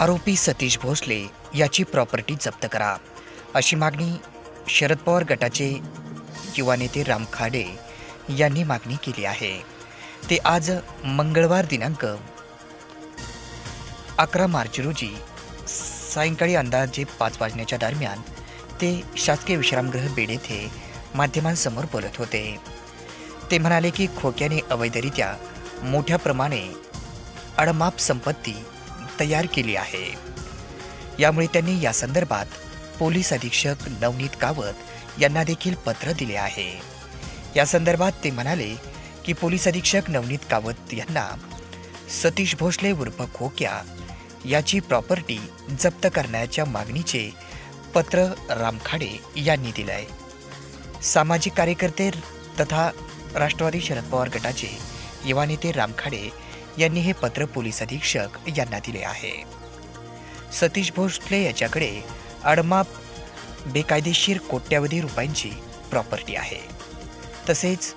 आरोपी सतीश भोसले याची प्रॉपर्टी जप्त करा. अशी मागणी शरद पवार गटाचे युवा नेते राम खाडे यांनी मागणी केली आहे. ते आज मंगळवार दिनांक अकरा मार्च रोजी सायंकाळी अंदाजे पाच वाजण्याच्या दरम्यान ते शासकीय विश्रामगृह बेड येथे माध्यमांसमोर बोलत होते. ते म्हणाले की खोक्याने अवैधरित्या मोठ्या प्रमाणे अडमाप संपत्ती तयार केली आहे. यामुळे त्यांनी या संदर्भात पोलीस अधीक्षक नवनीत कावत यांना देखील पत्र दिले आहे. या संदर्भात ते म्हणाले की पोलीस अधीक्षक नवनीत कावत यांना सतीश भोसले उर्फ खोक्या याची प्रॉपर्टी जप्त करण्याच्या मागणीचे पत्र रामखाडे यांनी दिलं आहे सामाजिक कार्यकर्ते तथा राष्ट्रवादी शरद पवार गटाचे युवा नेते रामखाडे यांनी हे पत्र पोलीस अधीक्षक यांना दिले आहे. सतीश भोसले याच्याकडे अडमाप बेकायदेशीर कोट्यावधी रुपयांची प्रॉपर्टी आहे. तसेच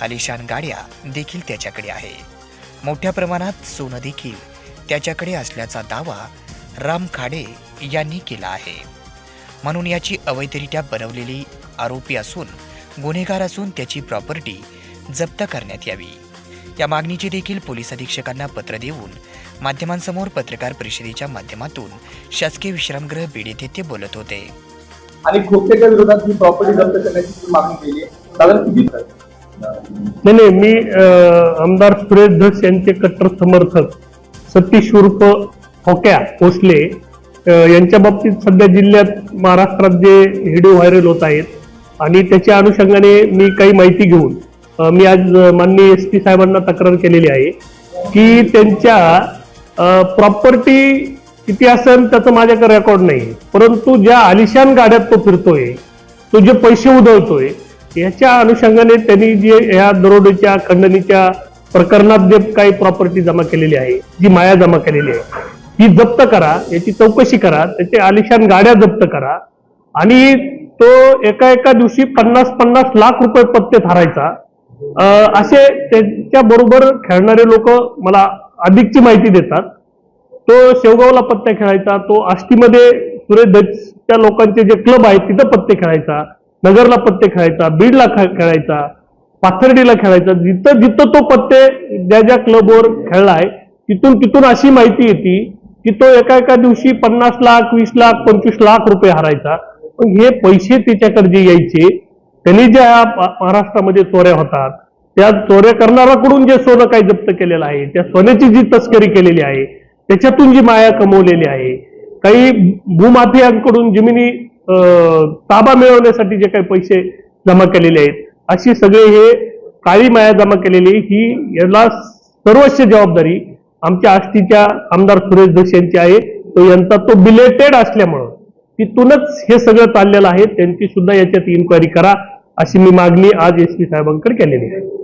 आलिशान गाड्या देखील त्याच्याकडे आहे. मोठ्या प्रमाणात सोनं देखील त्याच्याकडे असल्याचा दावा राम खाडे यांनी केला आहे. म्हणून याची अवैधरित्या बनवलेली आरोपी असून गुन्हेगार असून त्याची प्रॉपर्टी जप्त करण्यात यावी. या मागणीचे देखील पोलीस अधीक्षकांना पत्र देऊन माध्यमांसमोर पत्रकार परिषदेच्या माध्यमातून शासकीय विश्रामगृह बीड येथे ते बोलत होते आणि खोक्याच्या विरोधात ही प्रॉपर्टी जप्त करण्याची मागणी केली साधारण किती? नाही नाही मी आमदार सुरेश धस यांचे कट्टर समर्थक सतीश उर्फ होक्या भोसले यांच्या बाबतीत सध्या जिल्ह्यात महाराष्ट्रात जे व्हिडिओ व्हायरल होत आहेत आणि त्याच्या अनुषंगाने मी काही माहिती घेऊन मी आज माननीय एस पी साहेबांना तक्रार केलेली आहे की त्यांच्या प्रॉपर्टी किती असेल त्याचं माझ्याकडे रेकॉर्ड नाही. परंतु ज्या आलिशान गाड्यात तो फिरतोय तो जे पैसे उधळतोय याच्या अनुषंगाने त्यांनी जे या दरोडेच्या खंडणीच्या प्रकरणात जे काही प्रॉपर्टी जमा केलेली आहे जी माया जमा केलेली आहे ती जप्त करा याची चौकशी करा त्याचे आलिशान गाड्या जप्त करा आणि तो एका एका दिवशी पन्नास पन्नास लाख रुपये पत्ते थारायचा असे त्यांच्या बरोबर खेळणारे लोक मला अधिकची माहिती देतात. तो शेवगावला पत्ते खेळायचा तो आष्टीमध्ये सुरेश त्या लोकांचे जे क्लब आहेत तिथं पत्ते खेळायचा नगरला पत्ते खेळायचा बीडला खेळायचा पाथर्डीला खेळायचा. जिथं जिथं तो पत्ते ज्या ज्या क्लबवर खेळलाय तिथून तिथून अशी माहिती येते की तो एका एका दिवशी पन्नास लाख वीस लाख पंचवीस लाख रुपये हरायचा. पण हे पैसे त्याच्याकडे जे यायचे त्यांनी ज्या महाराष्ट्रामध्ये चोऱ्या होतात त्या चोऱ्या करणाऱ्याकडून जे सोनं काही जप्त केलेलं आहे त्या सोन्याची जी तस्करी केलेली आहे त्याच्यातून जी माया कमवलेली आहे काही भूमाफियांकडून जमिनी ताबा मिळवण्यासाठी जे काही पैसे जमा केलेले आहेत अशी सगळे हे काळी माया जमा केलेली ही याला सर्वस्व जबाबदारी आमच्या आष्टीच्या आमदार सुरेश जोशी यांची आहे. तो यांचा तो बिलेटेड असल्यामुळं तिथूनच हे सगळं चाललेलं आहे. त्यांची सुद्धा याच्यात इन्क्वायरी करा. अशी मी मागणी आज एस पी साहेबांकडे केलेली आहे.